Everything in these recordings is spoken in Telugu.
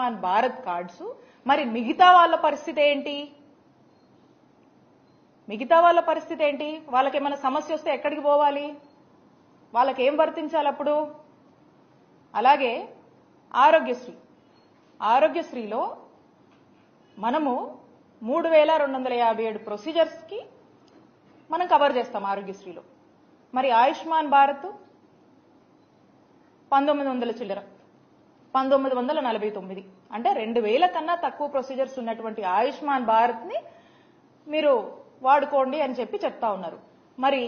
ఆయుష్మాన్ భారత్ కార్డ్స్. మరి మిగతా వాళ్ళ పరిస్థితి ఏంటి? మిగతా వాళ్ళ పరిస్థితి ఏంటి? వాళ్ళకి ఏమైనా సమస్య వస్తే ఎక్కడికి పోవాలి? వాళ్ళకి ఏం వర్తించాలి అప్పుడు? అలాగే ఆరోగ్యశ్రీ. ఆరోగ్యశ్రీలో మనము మూడు వేల రెండు వందల యాభై ఏడు ప్రొసీజర్స్కి మనం కవర్ చేస్తాం ఆరోగ్యశ్రీలో. మరి ఆయుష్మాన్ భారత్ పంతొమ్మిది వందల చిల్లర. పంతొమ్మిది వందల నలభై తొమ్మిది. అంటే రెండు వేల కన్నా తక్కువ ప్రొసీజర్స్ ఉన్నటువంటి ఆయుష్మాన్ భారత్ని మీరు వాడుకోండి అని చెప్పి చెప్తా ఉన్నారు. మరి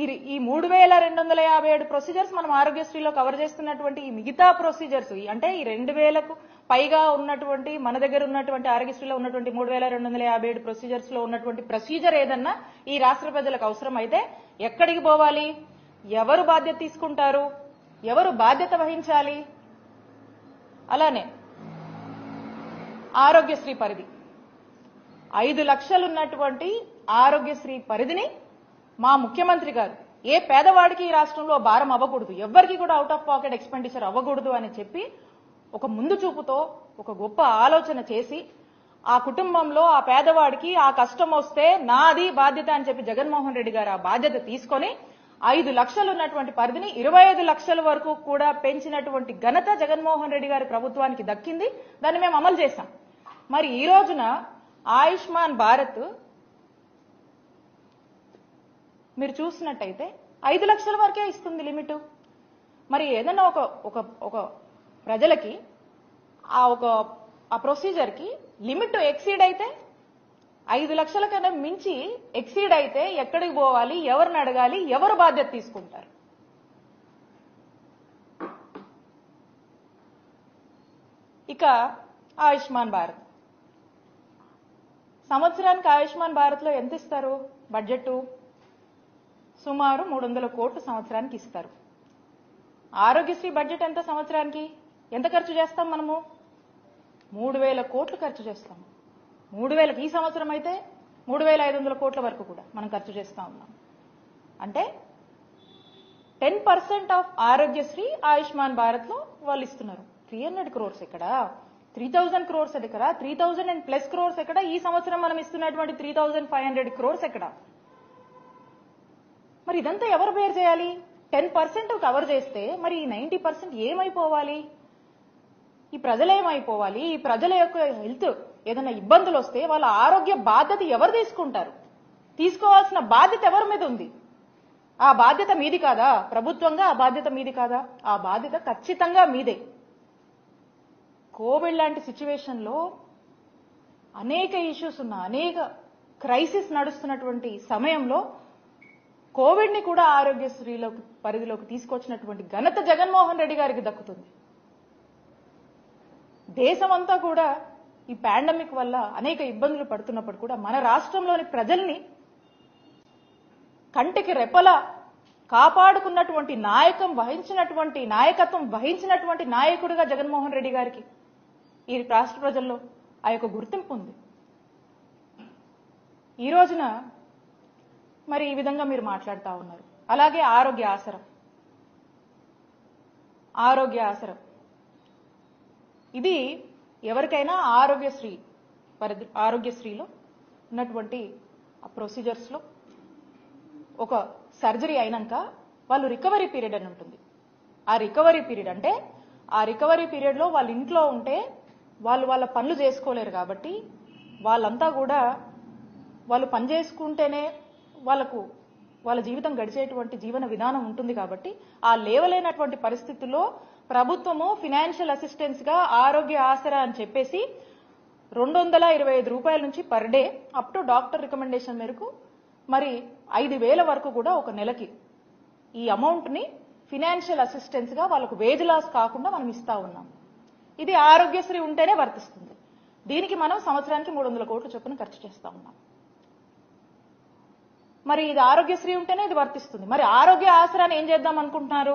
ఈ ఈ మూడు వేల రెండు వందల యాభై ఏడు ప్రొసీజర్స్ మనం ఆరోగ్యశ్రీలో కవర్ చేస్తున్నటువంటి ఈ మిగతా ప్రొసీజర్స్ అంటే ఈ రెండు వేలకు పైగా ఉన్నటువంటి మన దగ్గర ఉన్నటువంటి ఆరోగ్యశ్రీలో ఉన్నటువంటి మూడు వేల రెండు వందల యాభై ఏడు ప్రొసీజర్స్లో ఉన్నటువంటి ప్రొసీజర్ ఏదన్నా ఈ రాష్ట్ర ప్రజలకు అవసరం అయితే ఎక్కడికి పోవాలి? ఎవరు బాధ్యత తీసుకుంటారు? ఎవరు బాధ్యత వహించాలి? అలానే ఆరోగ్యశ్రీ పరిధి. ఐదు లక్షలు ఉన్నటువంటి ఆరోగ్యశ్రీ పరిధిని మా ముఖ్యమంత్రి గారు ఏ పేదవాడికి ఈ రాష్ట్రంలో భారం అవ్వకూడదు ఎవ్వరికి కూడా అవుట్ ఆఫ్ పాకెట్ ఎక్స్పెండిచర్ అవ్వకూడదు అని చెప్పి ఒక ముందు చూపుతో ఒక గొప్ప ఆలోచన చేసి ఆ కుటుంబంలో ఆ పేదవాడికి ఆ కష్టం వస్తే నాది బాధ్యత అని చెప్పి జగన్మోహన్ రెడ్డి గారు ఆ బాధ్యత తీసుకొని ఐదు లక్షలు ఉన్నటువంటి పరిధిని ఇరవై ఐదు లక్షల వరకు కూడా పెంచినటువంటి ఘనత జగన్మోహన్ రెడ్డి గారి ప్రభుత్వానికి దక్కింది. దాన్ని మేము అమలు చేశాం. మరి ఈ రోజున ఆయుష్మాన్ భారత్ మీరు చూసినట్టయితే ఐదు లక్షల వరకే ఇస్తుంది లిమిట్. మరి ఏదైనా ఒక ఒక ఒక ప్రజలకి ఆ ఒక ఆ ప్రొసీజర్కి లిమిట్ ఎక్సీడ్ అయితే ఐదు లక్షల కన్నా మించి ఎక్సీడ్ అయితే ఎక్కడికి పోవాలి ఎవరిని అడగాలి ఎవరు బాధ్యత తీసుకుంటారు? ఇక ఆయుష్మాన్ భారత్. సంవత్సరానికి ఆయుష్మాన్ భారత్లో ఎంత ఇస్తారు? బడ్జెట్ సుమారు మూడు వందల కోట్లు సంవత్సరానికి ఇస్తారు. ఆరోగ్యశ్రీ బడ్జెట్ ఎంత సంవత్సరానికి? ఎంత ఖర్చు చేస్తాం మనము? మూడు వేల కోట్లు ఖర్చు చేస్తాము మూడు వేలకు ఈ సంవత్సరం అయితే మూడు వేల ఐదు వందల కోట్ల వరకు కూడా మనం ఖర్చు చేస్తా ఉన్నాం. అంటే ten percent of Aarogyasri Ayushman భారత్లో వాళ్ళు ఇస్తున్నారు. త్రీ హండ్రెడ్ క్రోర్స్ ఇక్కడ త్రీ థౌజండ్ క్రోర్స్ ఎక్కడ? Three thousand and plus crores ఎక్కడ? ఈ సంవత్సరం మనం ఇస్తున్నటువంటి three thousand five hundred crores ఎక్కడ? మరి ఇదంతా ఎవరు బేర్ చేయాలి? టెన్ పర్సెంట్ కవర్ చేస్తే మరి ఈ నైన్టీ పర్సెంట్ ఏమైపోవాలి? ఈ ప్రజలేమైపోవాలి ఈ ప్రజల యొక్క హెల్త్ ఏదైనా ఇబ్బందులు వస్తే వాళ్ళ ఆరోగ్య బాధ్యత ఎవరు తీసుకుంటారు? తీసుకోవాల్సిన బాధ్యత ఎవరి మీద ఉంది? ఆ బాధ్యత మీది కాదా? ప్రభుత్వంగా ఆ బాధ్యత మీది కాదా? ఆ బాధ్యత ఖచ్చితంగా మీదే. కోవిడ్ లాంటి సిచ్యువేషన్లో అనేక ఇష్యూస్ ఉన్న అనేక క్రైసిస్ నడుస్తున్నటువంటి సమయంలో కోవిడ్ని కూడా ఆరోగ్యశ్రీలోకి పరిధిలోకి తీసుకొచ్చినటువంటి ఘనత జగన్మోహన్ రెడ్డి గారికి దక్కుతుంది. దేశమంతా కూడా ఈ పాండమిక్ వల్ల అనేక ఇబ్బందులు పడుతున్నప్పుడు కూడా మన రాష్ట్రంలోని ప్రజల్ని కంటికి రెపల కాపాడుకున్నటువంటి నాయకం వహించినటువంటి నాయకత్వం వహించినటువంటి నాయకుడిగా జగన్మోహన్ రెడ్డి గారికి ఈ రాష్ట్ర ప్రజల్లో ఆ యొక్క గుర్తింపు ఉంది. ఈ రోజున మరి ఈ విధంగా మీరు మాట్లాడుతూ ఉన్నారు. అలాగే ఆరోగ్య ఆసరం. ఆరోగ్య ఆసరం. ఇది ఎవరికైనా ఆరోగ్యశ్రీ పరిధి ఆరోగ్యశ్రీలో ఉన్నటువంటి ప్రొసీజర్స్లో ఒక సర్జరీ అయినాక వాళ్ళు రికవరీ పీరియడ్ అని ఉంటుంది. ఆ రికవరీ పీరియడ్ అంటే ఆ రికవరీ పీరియడ్లో వాళ్ళ ఇంట్లో ఉంటే వాళ్ళు వాళ్ళ పనులు చేసుకోలేరు కాబట్టి వాళ్ళంతా కూడా వాళ్ళు పని చేసుకుంటేనే వాళ్ళకు వాళ్ళ జీవితం గడిచేటువంటి జీవన విధానం ఉంటుంది కాబట్టి ఆ లేవలేనటువంటి పరిస్థితుల్లో ప్రభుత్వము ఫినాన్షియల్ అసిస్టెన్స్గా ఆరోగ్య ఆసరా అని చెప్పేసి రెండు వందల ఇరవై ఐదు రూపాయల నుంచి per day up to doctor recommendation మేరకు మరి ఐదు వేల వరకు కూడా ఒక నెలకి ఈ అమౌంట్ని ఫినాన్షియల్ అసిస్టెన్స్గా వాళ్ళకు వేజ్ లాస్ కాకుండా మనం ఇస్తా ఉన్నాం. ఇది ఆరోగ్యశ్రీ ఉంటేనే వర్తిస్తుంది. దీనికి మనం సంవత్సరానికి మూడు వందల కోట్ల చొప్పున ఖర్చు చేస్తా ఉన్నాం. మరి ఇది ఆరోగ్యశ్రీ ఉంటేనే ఇది వర్తిస్తుంది. మరి ఆరోగ్య ఆసరాన్ని ఏం చేద్దాం అనుకుంటున్నారు?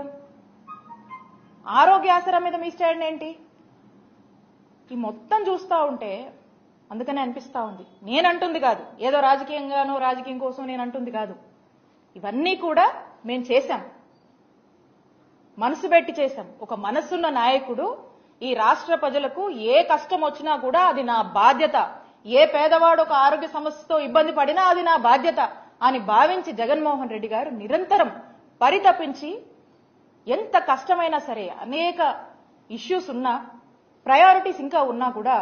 ఆరోగ్య ఆసరా మీద మీ స్టాండ్ ఏంటి? ఈ మొత్తం చూస్తూ ఉంటే అందుకనే అనిపిస్తూ ఉంది. నేనంటుంది కాదు. ఏదో రాజకీయంగానో రాజకీయం కోసం నేను అంటుంది కాదు. ఇవన్నీ కూడా మేము చేశాం. మనసు పెట్టి చేశాం. ఒక మనసున్న నాయకుడు ఈ రాష్ట్ర ప్రజలకు ఏ కష్టం వచ్చినా కూడా అది నా బాధ్యత. ఏ పేదవాడు ఒక ఆరోగ్య సమస్యతో ఇబ్బంది పడినా అది నా బాధ్యత అని భావించి జగన్మోహన్ రెడ్డి గారు నిరంతరం పరితపించి ఎంత కష్టమైనా సరే అనేక ఇష్యూస్ ఉన్నా ప్రయారిటీస్ ఇంకా ఉన్నా కూడా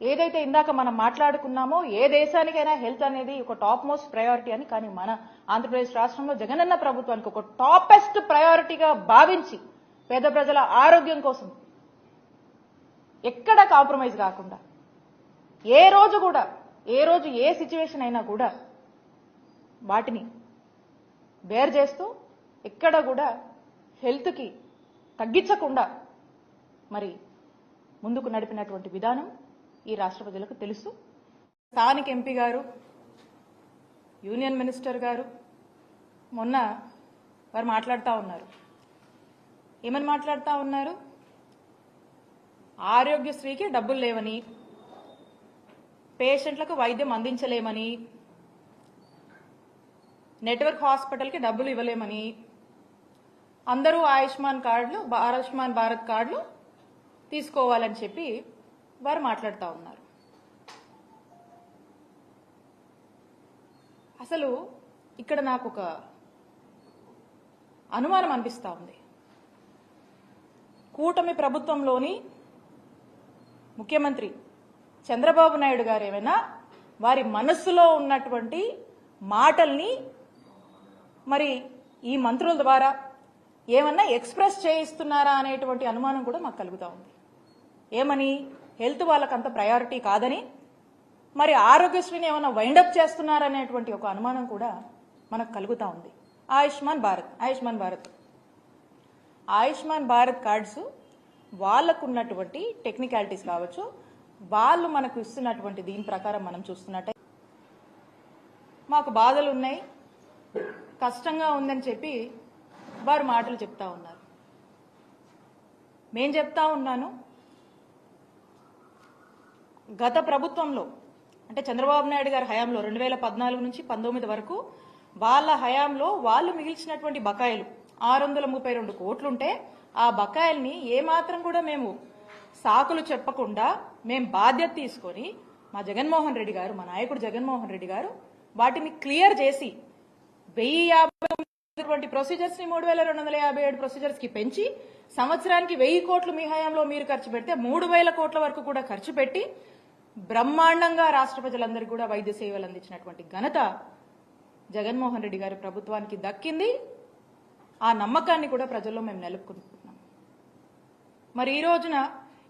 ఏదైతే ఇందాక మనం మాట్లాడుకున్నామో ఏ దేశానికైనా హెల్త్ అనేది ఒక టాప్ మోస్ట్ ప్రయారిటీ అని కానీ మన ఆంధ్రప్రదేశ్ రాష్ట్రంలో జగనన్న ప్రభుత్వానికి ఒక టాపెస్ట్ ప్రయారిటీగా భావించి పేద ప్రజల ఆరోగ్యం కోసం ఎక్కడ కాంప్రమైజ్ కాకుండా ఏ రోజు కూడా ఏ రోజు ఏ సిచ్యువేషన్ అయినా కూడా వాటిని బేర్ చేస్తూ ఎక్కడ కూడా హెల్త్కి తగ్గించకుండా మరి ముందుకు నడిపినటువంటి విధానం ఈ రాష్ట్ర ప్రజలకు తెలుసు. స్థానిక ఎంపీ గారు యూనియన్ మినిస్టర్ గారు మొన్న వారు మాట్లాడుతూ ఉన్నారు. ఏమని మాట్లాడుతూ ఉన్నారు? ఆరోగ్యశ్రీకి డబ్బులు లేవని పేషెంట్లకు వైద్యం అందించలేమని నెట్వర్క్ హాస్పిటల్కి డబ్బులు ఇవ్వలేమని అందరూ ఆయుష్మాన్ కార్డులు ఆయుష్మాన్ భారత్ కార్డులు తీసుకోవాలని చెప్పి వారు మాట్లాడుతూ ఉన్నారు. అసలు ఇక్కడ నాకు ఒక అనుమానం అనిపిస్తూ ఉంది. కూటమి ప్రభుత్వంలోని ముఖ్యమంత్రి చంద్రబాబు నాయుడు గారు ఏమైనా వారి మనస్సులో ఉన్నటువంటి మాటల్ని మరి ఈ మంత్రుల ద్వారా ఏమన్నా ఎక్స్ప్రెస్ చేయిస్తున్నారా అనేటువంటి అనుమానం కూడా మాకు కలుగుతూ ఉంది. ఏమని? హెల్త్ వాళ్ళకంత ప్రయారిటీ కాదని? మరి ఆరోగ్యశ్రీని ఏమైనా వైండప్ చేస్తున్నారనేటువంటి ఒక అనుమానం కూడా మనకు కలుగుతూ ఉంది. ఆయుష్మాన్ భారత్ ఆయుష్మాన్ భారత్. ఆయుష్మాన్ భారత్ కార్డ్స్ వాళ్ళకు ఉన్నటువంటి టెక్నికాలిటీస్ కావచ్చు వాళ్ళు మనకు ఇస్తున్నటువంటి దీని ప్రకారం మనం చూస్తున్నట్టే. మాకు బాధలు ఉన్నాయి కష్టంగా ఉందని చెప్పి వారు మాటలు చెప్తా ఉన్నారు. మేం చెప్తా ఉన్నాను గత ప్రభుత్వంలో అంటే చంద్రబాబు నాయుడు గారి హయాంలో రెండు వేల పద్నాలుగు నుంచి పంతొమ్మిది వరకు వాళ్ళ హయాంలో వాళ్ళు మిగిల్చినటువంటి బకాయిలు ఆరు వందల ముప్పై రెండు కోట్లుంటే ఆ బకాయిల్ని ఏమాత్రం కూడా మేము సాకులు చెప్పకుండా మేము బాధ్యత తీసుకొని మా జగన్మోహన్ రెడ్డి గారు మా నాయకుడు జగన్మోహన్ రెడ్డి గారు వాటిని క్లియర్ చేసి వెయ్యి ఇటువంటి ప్రొసీజర్స్ని మూడు వేల రెండు వందల యాభై ఏడు ప్రొసీజర్స్కి పెంచి సంవత్సరానికి వెయ్యి కోట్లు మీ హయాంలో మీరు ఖర్చు పెడితే మూడు వేల కోట్ల వరకు కూడా ఖర్చు పెట్టి బ్రహ్మాండంగా రాష్ట్ర ప్రజలందరికీ కూడా వైద్య సేవలు అందించినటువంటి ఘనత జగన్మోహన్ రెడ్డి గారి ప్రభుత్వానికి దక్కింది. ఆ నమ్మకాన్ని కూడా ప్రజల్లో మేము నెలుపుకుంటున్నాం మరి ఈ రోజున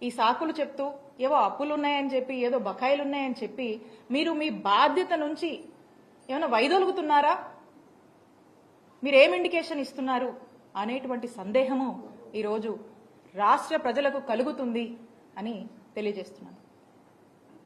ఈ సాకులు చెప్తూ ఏవో అప్పులు ఉన్నాయని చెప్పి ఏదో బకాయిలు ఉన్నాయని చెప్పి మీరు మీ బాధ్యత నుంచి ఏమైనా వైదొలుగుతున్నారా? మీరు ఏం ఇండికేషన్ ఇస్తున్నారు అనేటువంటి సందేహము ఈరోజు రాష్ట్ర ప్రజలకు కలుగుతుంది అని తెలియజేస్తున్నాను.